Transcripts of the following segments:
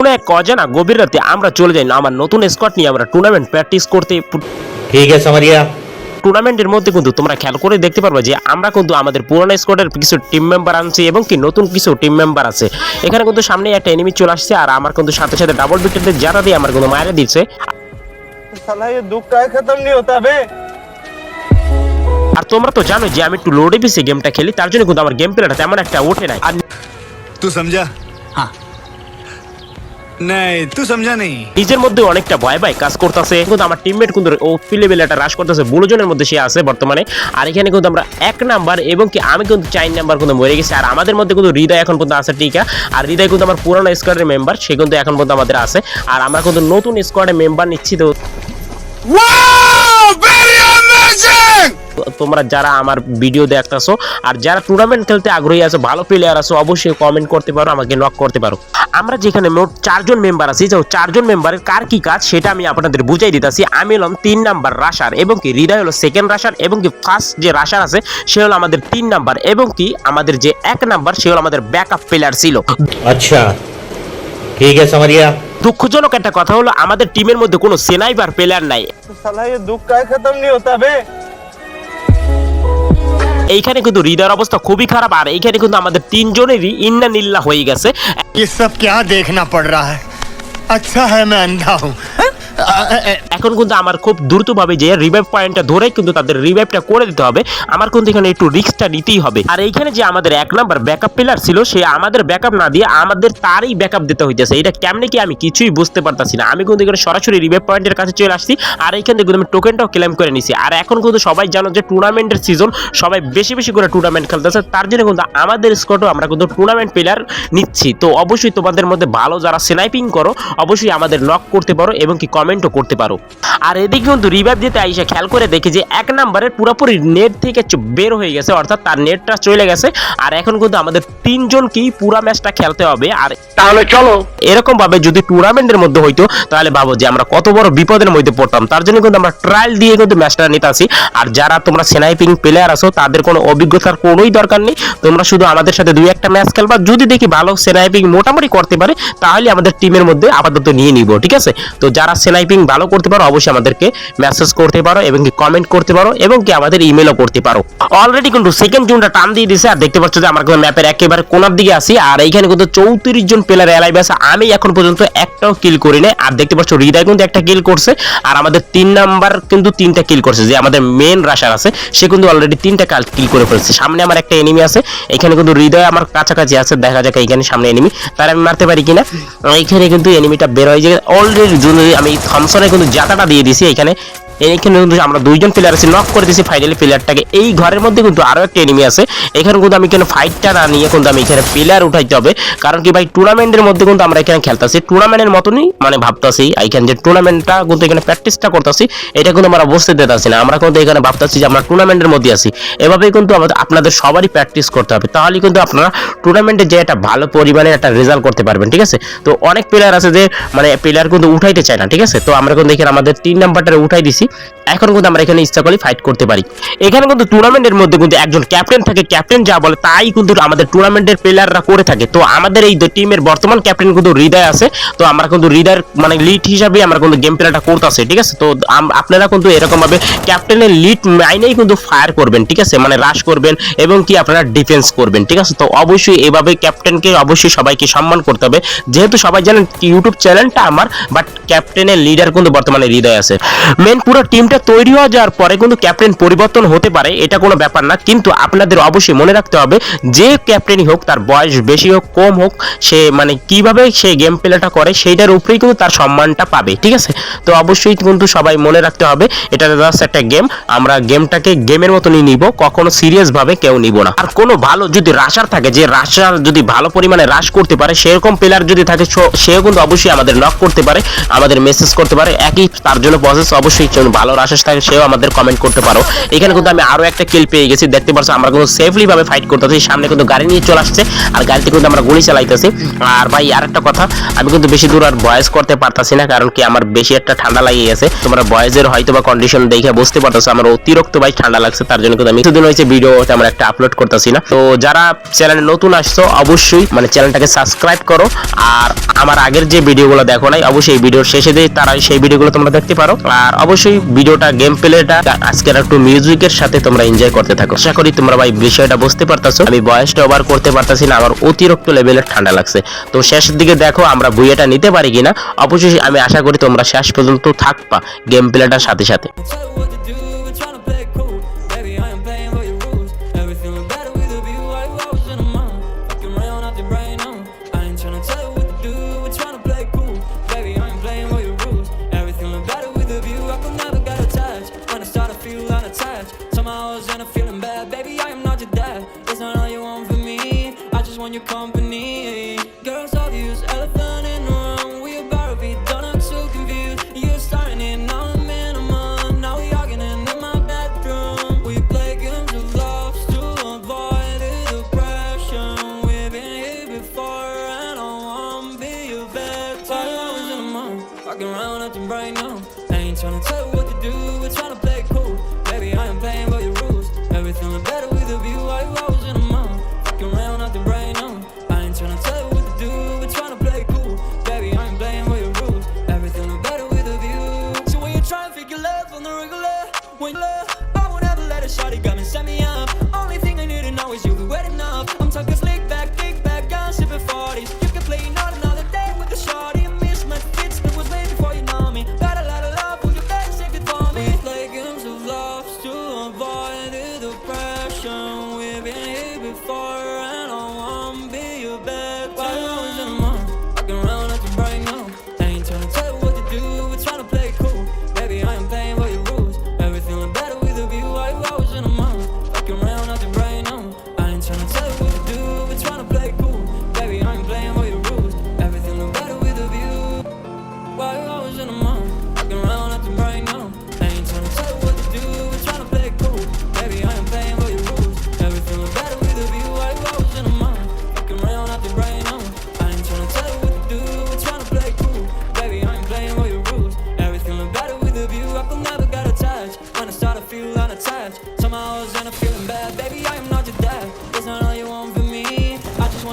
কোনো এক অজানা গভীর রাতে আমরা চলে যাই না আমার নতুন স্কট নিয়ে আমরা টুর্নামেন্ট প্র্যাকটিস করতে ঠিক আছে মারিয়া। টুর্নামেন্টের মধ্যে কিন্তু তোমরা খেয়াল করে দেখতে পারবে যে আমরা কিন্তু আমাদের পুরোনো স্কোয়াডের কিছু টিম মেম্বার আনছি এবং কি নতুন কিছু টিম মেম্বার আছে। এখানে কিন্তু সামনে একটা এনিমি চলে আসছে আর আমার কিন্তু সাথে সাথে ডাবল বিটেতে যারা দিয়ে আমার কিন্তু মায়েরা দিচ্ছে। আর তোমরা তো জানো যে আমি একটু লোডে পিছিয়ে গেমটা খেলি তার জন্য কিন্তু আমার গেম প্লেটা তেমন একটা ওঠে নাই। আর তুই সমঝা? হ্যাঁ। নিজের মধ্যে অনেকটা ভয় ভয় কাজ করতেছে। কিন্তু আমার টিমমেট কিন্তু ও ফিলে বেলাটা হ্রাস করতেছে। বুড়ো জনের মধ্যে সে আছে বর্তমানে। আর এখানে কিন্তু আমরা এক নাম্বার এবং কি আমি কিন্তু চার নাম্বার কিন্তু মরে গেছি। আর আমাদের মধ্যে কিন্তু হৃদয় এখন পর্যন্ত আছে টিকা আর হৃদয় কিন্তু আমার পুরানো স্কোয়াডের মেম্বার সে কিন্তু এখন পর্যন্ত আমাদের আছে। আর আমরা কিন্তু নতুন স্কোয়াডের মেম্বার নিচ্ছি তো Wow! Very amazing! তোমরা যারা আমার ভিডিও দেখতেছো আর যারা টুর্নামেন্ট খেলতে আগ্রহী আছো ভালো প্লেয়ার আছো অবশ্যই কমেন্ট করতে পারো আমাকে নক করতে পারো। আমরা যেখানে মোট চারজন মেম্বার আছি তো চারজন মেম্বারের কার কি কাজ সেটা আমি আপনাদের বুঝাই দিতেছি। আমি হলাম তিন নাম্বার রাশার এবং কি হৃদয় হলো সেকেন্ড রাশার এবং কি ফার্স্ট যে রাশার আছে সে হলো আমাদের তিন নাম্বার এবং কি আমাদের যে এক নাম্বার সে হলো আমাদের ব্যাকআপ প্লেয়ার ছিল। আচ্ছা ঠিক আছে আমারিয়া দুঃখজনক একটা কথা হলো আমাদের টিমের মধ্যে কোনো সেনাইবার প্লেয়ার নাই। সালাই দুঃখ কাই খতম নি হতাবে এইখানে কিন্তু হৃদয়ের অবস্থা খুবই খারাপ আর এইখানে কিন্তু আমাদের তিনজনেরই ইন্না নিল্লা হয়ে গেছে ये सब क्या देखना पड़ रहा है अच्छा है मैं अंधा हूँ এখন কিন্তু আমার খুব দ্রুতভাবে যে রিভাইভ পয়েন্টটা ধরে কিন্তু তাদের রিভাইভটা করে দিতে হবে। আমার কিন্তু এখানে একটু রিস্কটা নিতেই হবে। আর এইখানে যে আমাদের এক নাম্বার ব্যাকআপ প্লেয়ার ছিল, সে আমাদের ব্যাকআপ না দিয়ে আমাদের তারই ব্যাকআপ দিতে হইতেছে। এটা কেমনে কি আমি কিছুই বুঝতে পারতাছি না। আমি কিন্তু এখানে সরাসরি রিভাইভ পয়েন্টের কাছে চলে আসছি আর এইখান থেকে আমি টোকেনটাও ক্লেম করে নিছি। আর এখন কিন্তু সবাই জানো যে টুর্নামেন্টের সিজন সবাই বেশি বেশি করে টুর্নামেন্ট খেলতেছে। তার জন্য কিন্তু আমাদের স্কোয়াডও আমরা কিন্তু টুর্নামেন্ট প্লেয়ার নিচ্ছি। তো অবশ্যই তোমাদের মধ্যে ভালো যারা স্নাইপিং করো, অবশ্যই আমাদের নক করতে পারো এবং কি কমেন্টও করতে পারো। আর এদিকে কিন্তু রিভাইভ দিতে আইসা খেয়াল করে দেখি যে এক নম্বরের পুরোপুরি নেট থেকে বের হয়ে গেছে অর্থাৎ তার নেটটা চলে গেছে। আর এখন কিন্তু আমাদের তিনজনকেই পুরা ম্যাচটা খেলতে হবে। আর তাহলে চলো। এরকম ভাবে যদি টুর্নামেন্টের মধ্যে হইতো তাহলে ভাবো যে আমরা কত বড় বিপদের মধ্যে পড়তাম। তার জন্য কিন্তু আমরা ট্রায়াল দিয়ে কিন্তু ম্যাচটা নিতে আসি। আর যারা তোমরা স্নাইপিং প্লেয়ার আছো তাদের কোনো অভিজ্ঞতার কোনোই দরকার নেই। তোমরা শুধু আমাদের সাথে দুই একটা ম্যাচ খেলবা। যদি দেখি ভালো স্নাইপিং মোটামুটি করতে পারে তাহলে আমাদের টিমের মধ্যে আপাতত নিয়ে নিব ঠিক আছে? তো যারা স্নাইপিং ভালো করতে পারো অবশ্যই আমাদেরকে মেসেজ করতে পারো এবং কি কমেন্ট করতে পারো এবং কি আমাদের ইমেলও করতে পারো। অলরেডি কিন্তু সেকেন্ড জোনটা টান দিয়ে দিছে আর দেখতে পাচ্ছ যে আমার কিন্তু ম্যাপের একেবারে কোনার দিকে আছি আর এইখানে কিন্তু চৌত্রিশ জন প্লেয়ার এলাইভ আছে। আমি এখন পর্যন্ত একটাও কিল করি নাই আর দেখতে পাচ্ছ হৃদয় কিন্তু একটা কিল করছে আর আমাদের তিন নাম্বার কিন্তু তিনটা কিল করছে। যে আমাদের মেন রাশার আছে, সে কিন্তু অলরেডি তিনটা কাল কিল করে ফেলছে। সামনে আমার একটা এনিমি আছে, এখানে কিন্তু হৃদয় আমার কাছাকাছি আছে, দেখা যাক এইখানে সামনে এনিমি তার আমি মারতে পারি কিনা? এইখানে কিন্তু এনিমিটা বের হয়ে যায়। অলরেডি আমি থমসনে কিন্তু জাতাটা দিয়ে দিছি এখানে এইখানে কিন্তু আমরা দুইজন প্লেয়ার আছি নক করে দিয়েছি ফাইনালি প্লেয়ারটাকে এই ঘরের মধ্যে কিন্তু আরও একটা এনিমি আছে। এখানে কিন্তু আমি কেন ফাইটটা না নিয়ে কিন্তু আমি এখানে প্লেয়ার উঠাইতে হবে। কারণ কি ভাই টুর্নামেন্টের মধ্যে কিন্তু আমরা এখানে খেলতেছি। টুর্নামেন্টের মতনই মানে ভাবতাছি। এখানে যে টুর্নামেন্টটা কিন্তু এখানে প্র্যাকটিসটা করতেছি, এটা কিন্তু আমরা বুঝতে দিতেছি না। আমরা কিন্তু এখানে ভাবতেছি যে আমরা টুর্নামেন্টের মধ্যে আছি। এভাবেই কিন্তু আমাদের, আপনাদের সবারই প্র্যাকটিস করতে হবে। তাহলে কিন্তু আপনারা টুর্নামেন্টে যে একটা ভালো পরিমাণে একটা রেজাল্ট করতে পারবেন, ঠিক আছে? তো অনেক প্লেয়ার আছে যে মানে প্লেয়ার কিন্তু উঠাইতে চায় না, ঠিক আছে? তো আমরা কিন্তু এখানে আমাদের তিন নাম্বারটা উঠাই দিছি। এখন কিন্তু আমরা এখানে ইচ্ছা করলে ফাইট করতে পারি। এখানে কিন্তু টুর্নামেন্টের মধ্যে কিন্তু একজন ক্যাপ্টেন থাকে ক্যাপ্টেন যা বলে তাই কিন্তু আমাদের টুর্নামেন্টের প্লেয়াররা করে থাকে। তো আমাদের এই টিমের বর্তমান ক্যাপ্টেন কিন্তু হৃদয় আছে, তো আমরা কিন্তু হৃদয়ের মানে লিড হিসাবে আমরা কিন্তু গেম প্লেটা করতেছি, ঠিক আছে? তো আপনারা কিন্তু এরকম ভাবে ক্যাপ্টেনের লিড মাইনেই কিন্তু ফায়ার করবেন, ঠিক আছে? মানে রাশ করবেন এবং কি আপনারা ডিফেন্স করবেন, ঠিক আছে? তো অবশ্যই এভাবে ক্যাপ্টেনকে অবশ্যই সবাইকে সম্মান করতে হবে। যেহেতু সবাই জানেন ইউটিউব চ্যানেলটা আমার বাট ক্যাপ্টেনের লিডার কিন্তু বর্তমানে হৃদয় আছে। মেন পুরো টিমটা তৈরি হয়ে যাওয়ার পরে কিন্তু ক্যাপ্টেন পরিবর্তন হতে পারে, এটা কোনো ব্যাপার না। কিন্তু আপনাদের অবশ্যই মনে রাখতে হবে, যে ক্যাপ্টেনই হোক, তার বয়স বেশি হোক, কম হোক, সে মানে কীভাবে সে গেম প্লেটা করে, সেইটার উপরেই কিন্তু তার সম্মানটা পাবে, ঠিক আছে? তো অবশ্যই কিন্তু সবাই মনে রাখতে হবে, এটা জাস্ট একটা গেম আমরা গেমটাকে গেমের মতনই নিব, কখনো সিরিয়াস ভাবে কেউ নিব না। আর কোনো ভালো যদি রাশার থাকে, যে রাশার যদি ভালো পরিমাণে রাশ করতে পারে, সেরকম প্লেয়ার যদি থাকে সেও কিন্তু অবশ্যই আমাদের নক করতে পারে, আমাদের মেসেজ করতে পারে, একই তার জন্য প্রসেস অবশ্যই ভালোর আশ্বাস থাকে সেও আমাদের কমেন্ট করতে পারো। এখানে কিন্তু আমি আরও একটা কিল পেয়ে গেছি। দেখতে পাচ্ছ, আমরা কিন্তু সেফলিভাবে ফাইট করতেছি। সামনে কিন্তু গাড়ি নিয়ে চলে আসছে, আর গাড়িতে কিন্তু আমরা গুলি চালাইতেছি। আর ভাই আর একটা কথা, আমি কিন্তু বেশি দূর আর ভয়েস করতে পারতাছি না, কারণ কি আমার বেশি একটা ঠান্ডা লাগিয়ে গেছে। তোমরা ভয়েসের হয়তো বা কন্ডিশন দেখে বুঝতে পারতেছো, আমার অতিরিক্ত ভাই ঠান্ডা লাগছে, তার জন্য কিন্তু আমি কিছুদিন হয়েছে ভিডিও আমরা একটা আপলোড করতেছি না। তো যারা চ্যানেলে নতুন আসছো, অবশ্যই মানে চ্যানেলটাকে সাবস্ক্রাইব করো। আর আমার আগের যে ভিডিওগুলো দেখো নাই, অবশ্যই ভিডিওর শেষে দিয়ে তারা সেই ভিডিওগুলো তোমরা দেখতে পারো। আর অবশ্যই ভিডিওটা গেম প্লেটা আজকের একটু মিউজিকের সাথে তোমরা এনজয় করতে থাকো। আশা করি তোমরা ভাই বিষয়টা বুঝতে পারতাছো। আমি বয়সটা ওভার করতে পারতাছি না, আমার অতিরিক্ত লেভেলের ঠান্ডা লাগছে। তো শেষের দিকে দেখো আমরা বুয়েটা নিতে পারি কিনা। অবশেষে আমি আশা করি তোমরা শেষ পর্যন্ত থাকবা গেম প্লেটার সাথে সাথে। Somehow I was end up feeling bad. Baby, I am not your dad. It's not all you want from me. I just want your company.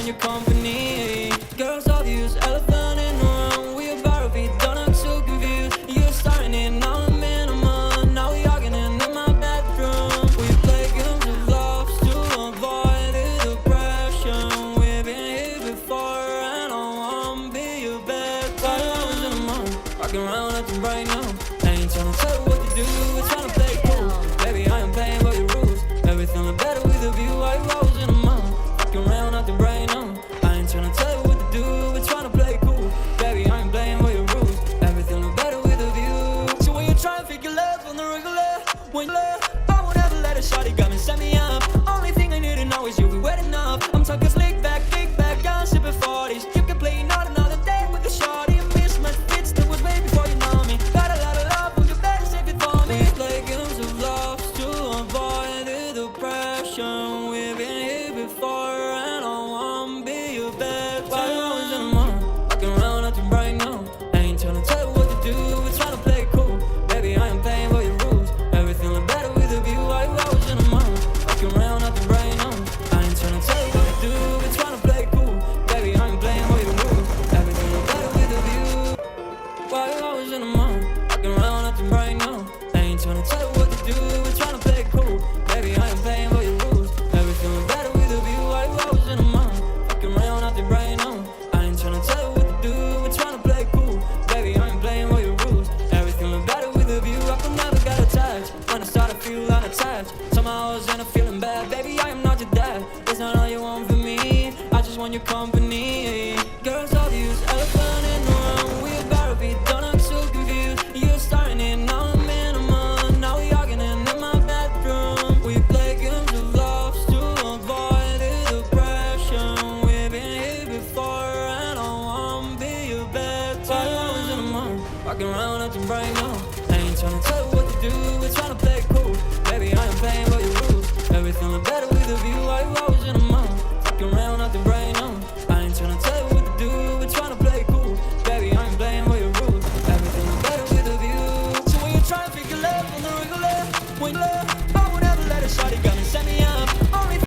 your company. Girls, obvious elephant in the room. We about to be done, I'm too confused. You're starting it, now I'm in a month. Now we arguing in my bedroom. We play games of love to avoid the depression. We've been here before, and I won't be your bed. Five hours in the morning, rocking around at the right now. I ain't trying to tell you what to do, we're trying to play. come